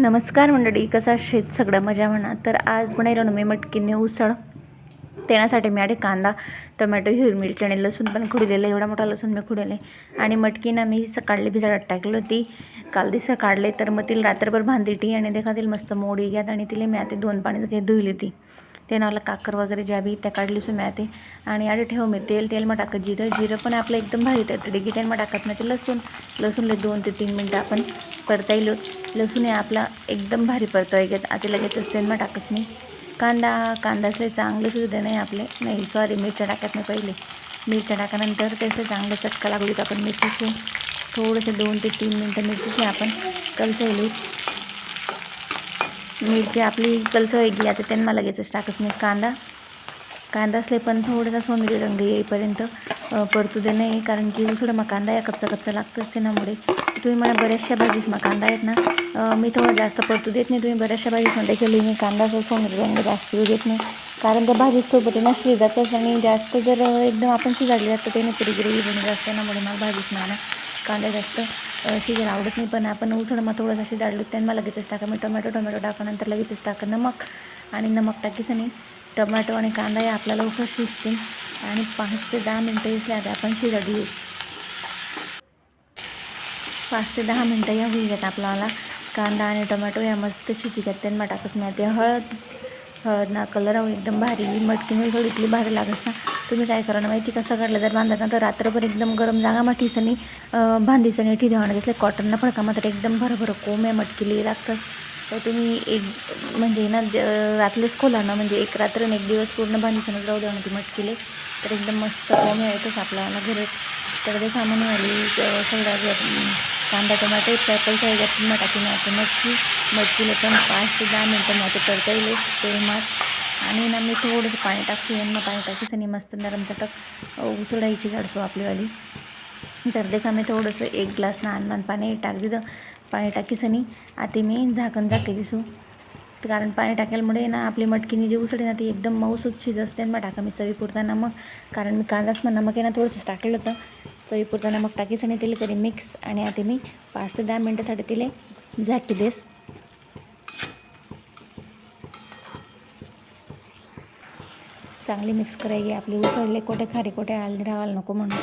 नमस्कार मंडळी कसा शेत? सगळं मजा म्हणा. तर आज बनवलं मी मटकीने उसळ. त्यासाठी मी आडे कांदा टोमॅटो हिरवी मिरची आणि लसूण पण खुडलेलं एवढा मोठा लसूण मी खुडले आणि मटकीनं मी सकाळली भिजाडात टाकली होती. काल दिसं काढले तर मग तिला रात्रभर भांदी टी आणि देखातील मस्त मोडी घ्यात आणि तिला मी आता दोन पाणी घेत धुईली ती. ते नावाला काकर वगैरे ज्या बी त्या काढली सो मी आणि आधी ठेव मी तेल तेल मग टाकत जिरं. जिरं पण आपलं एकदम भारी येतं. डिगी तेल मग टाकत नाही. ते लसूण लसूणले दोन ते तीन मिनटं आपण परता येईल लसूण हे आपला एकदम भारी परताय. घेत आता लगेचच तेल मग टाकत मी. कांदा कांदा असले चांगले सुद्धा नाही आपले. नाही सॉरी मिरच्या टाकत नाही पहिले. मिरच्या टाकानंतर त्याचं चांगलं चटका लागली तर आपण मिरचीचे. थोडंसं दोन ते तीन मिनटं मिरचीचे आपण कलसवली मिरची आपली कलसळ गेली आता त्यांना लगेचच टाकत नाही. कांदा कांदा असले पण थोडासा सोनेरी रंग येईपर्यंत परतू दे नाही कारण की थोडं मग कांदा या कच्चा कच्चा लागतंच त्यामुळे तुम्ही मला बऱ्याचशा भाजीस मग कांदा आहेत ना मी थोडा जास्त परतू देत नाही तुम्ही बऱ्याचशा भाजीमध्ये केली मी कांदा असं सोनेरी रंग जास्त येऊ देत नाही. कारण त्या भाजीसोबत ना शिजातच आणि जास्त जर एकदम आपण शिजाडले जातं त्याने पुरी ग्रेव्ही बनवली असते ना मला भाजीच मला कांदा जास्त शिजायला आवडत नाही पण आपण उसळ मग थोडंसं शिजाडलं त्यांना लगेचच टाका. मी टोमॅटो टोमॅटो टाकानंतर लगेचच टाका. नमक आणि नमक टाकीच नाही टोमॅटो आणि कांदा हे आपल्याला लवकर शिजतील. आणि पाच ते दहा मिनटं इसले आता आपण घेऊ पाच ते दहा मिनटं या होईल घेत आपल्याला. कांदा आणि टोमॅटो या मस्त शिजी घेत त्यांना नाही. ते हळद हळद ना कलर एकदम भारी. मटकी मिळतो इथली भारी लागत ना. तुम्ही काय करा ना माहिती कसं काढलं जर बांधत ना तर रात्रभर एकदम गरम जागा माठीसनी बांधीसनी ठी देवाणं घेतलं कॉटनना फडका मात्र एकदम भरभर भरं आहे मटकीली लागतं. तर तुम्ही एक म्हणजे ना रात्रीच खोला ना म्हणजे एक रात्र आणि एक दिवस पूर्ण बांधीसनच राहू द्या ती मटकीले. तर एकदम मस्त कोंब येतच आपल्याला घरी. तर ते आली सगळा कांदा टमाटे पॅपल साईजात पुन्हा टाकी नाही मटकी मटकीला पण पाच ते दहा मिनटं मग ते करता येईल. तेल मात आणि ना मी थोडंसं पाणी टाकते मग पाणी टाकीस आणि मस्त नरम चटक उसळायची काढतो आपलीवाली तर देखा मी थोडंसं एक ग्लास ना अन्न पाणी टाक दिलं. पाणी टाकीस आणि आता मी झाकण झाके दिसू. कारण पाणी टाकल्यामुळे ना आपली मटकीने जी उसळी ना ती एकदम मऊसूत शिज असते मग टाका मी चवी पुरताना नमक कारण मी कांदाच मग नमक आहे ना थोडंसं टाकलं होतं. चवी पुरता नमक टाकीस आणि तिला तरी मिक्स आणि आता मी पाच ते दहा मिनटासाठी तिला झाकी देस. चांगली मिक्स करायची आपली उसळले कोठे खारे कोठे आले राहायला नको म्हणून.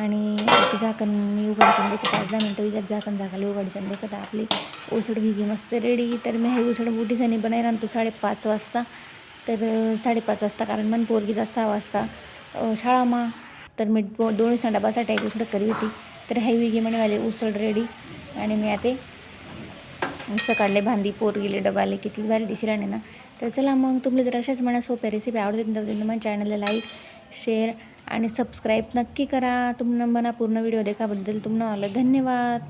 आणि ते झाकण मी उघडचं देखत पाच दहा मिनटं विकत झाकण झाकाली उघडीसन देखत आपली उसळ भिगी मस्त रेडी तर मी हे उसळ बुटीसानी बनायला आणतो साडेपाच वाजता. तर साडेपाच वाजता कारण मन पोरगीचा सहा वाजता शाळा मा तर मी दोन्ही डबासाठी एक उसळ करी होती. तर हाय विगी म्हणे उसळ रेडी आणि मी आता सकाळले भांदी पोर गेले डबाले किती भारी दिशी राहणे ना. तर चला मग तुम्हाला जर अशाच म्हणा सोप्या रेसिपी आवडत तर तुम्ही चॅनलला लाईक शेअर आणि सबस्क्राईब नक्की करा. तुम्हाला मना पूर्ण व्हिडिओ देखाबद्दल तुम्हाला धन्यवाद.